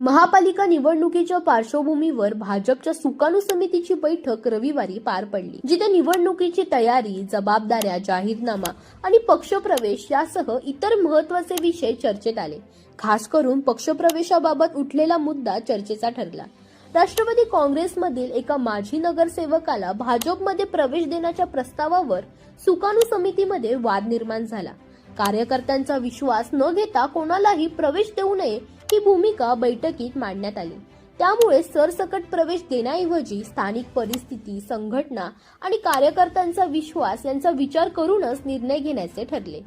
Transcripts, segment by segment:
महापालिका निवडणुकीच्या पार्श्वभूमीवर भाजपच्या सुकाणू समितीची बैठक रविवारी पार पडली जिथे निवडणुकीची तयारी जबाबदाऱ्या जाहीरनामा आणि पक्षप्रवेश यासह इतर महत्त्वाचे विषय चर्चेत आले. खास करून पक्षप्रवेशाबाबत उठलेला मुद्दा चर्चेचा ठरला. राष्ट्रवादी काँग्रेसमधील एका माजी नगरसेवकाला भाजपमध्ये प्रवेश देण्याच्या प्रस्तावावर सुकाणू समितीमध्ये वाद निर्माण झाला. कार्यकर्त्यांचा विश्वास न घेता कोणालाही प्रवेश देऊ नये ही भूमिका बैठकीत मांडण्यात आली. त्यामुळे सरसकट प्रवेश देण्याऐवजी स्थानिक परिस्थिती संघटना आणि कार्यकर्त्यांचा विश्वास यांचा विचार करूनच निर्णय घेण्याचे ठरले.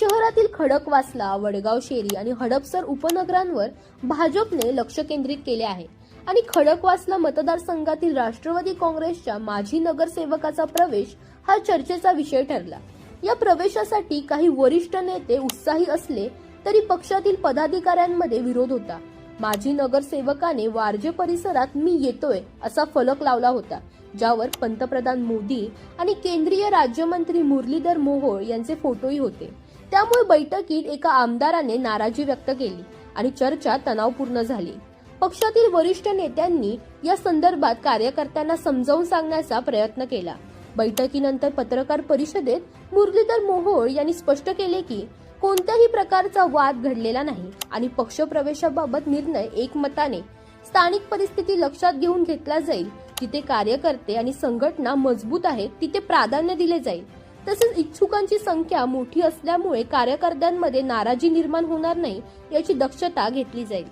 शहरातील खडकवासला वडगाव शेरी आणि हडपसर उपनगरांवर भाजपने लक्ष केंद्रित केले आहे आणि खडकवासला मतदारसंघातील राष्ट्रवादी काँग्रेसच्या माजी नगरसेवकाचा प्रवेश हा चर्चेचा विषय ठरला. या प्रवेशासाठी काही वरिष्ठ नेते उत्साही असले तरी पक्षातील पदाधिकाऱ्यांमध्ये विरोध होता. माजी नगरसेवकाने वारजे परिसरात मी येतोय असा फलक लावला होता ज्यावर पंतप्रधान मोदी आणि केंद्रीय राज्यमंत्री मुरलीधर मोहोळ यांचे फोटोही होते. त्यामुळे बैठकीत एका आमदाराने नाराजी व्यक्त केली आणि चर्चा तणावपूर्ण झाली. पक्षातील वरिष्ठ नेत्यांनी या संदर्भात कार्यकर्त्यांना समजावून सांगण्याचा प्रयत्न केला. बैठकीनंतर पत्रकार परिषदेत मुरलीधर मोहोळ यांनी स्पष्ट केले की कोणत्याही प्रकारचा वाद घडलेला नाही आणि पक्षप्रवेशाबाबत निर्णय एकमताने स्थानिक परिस्थिती लक्षात घेऊन घेतला जाईल जिथे कार्यकर्ते आणि संघटना मजबूत आहेत तिथे प्राधान्य दिले जाईल. तसेच इच्छुकांची संख्या मोठी असल्यामुळे कार्यकर्त्यांमध्ये नाराजी निर्माण होणार नाही याची दक्षता घेतली जाईल.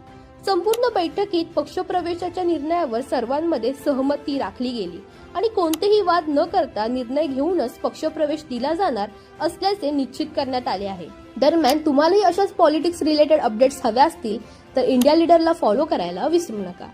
संपूर्ण बैठकीत पक्षप्रवेशाच्या निर्णयावर सर्वांमध्ये सहमती राखली गेली. आणि कोणतेही वाद न करता निर्णय घेऊनच पक्षप्रवेश दिला जाणार असल्याचे निश्चित करण्यात आले आहे. दरम्यान तुम्हालाही अशाच पॉलिटिक्स रिलेटेड अपडेट्स हव्या असतील तर इंडिया लीडरला फॉलो करायला विसरू नका.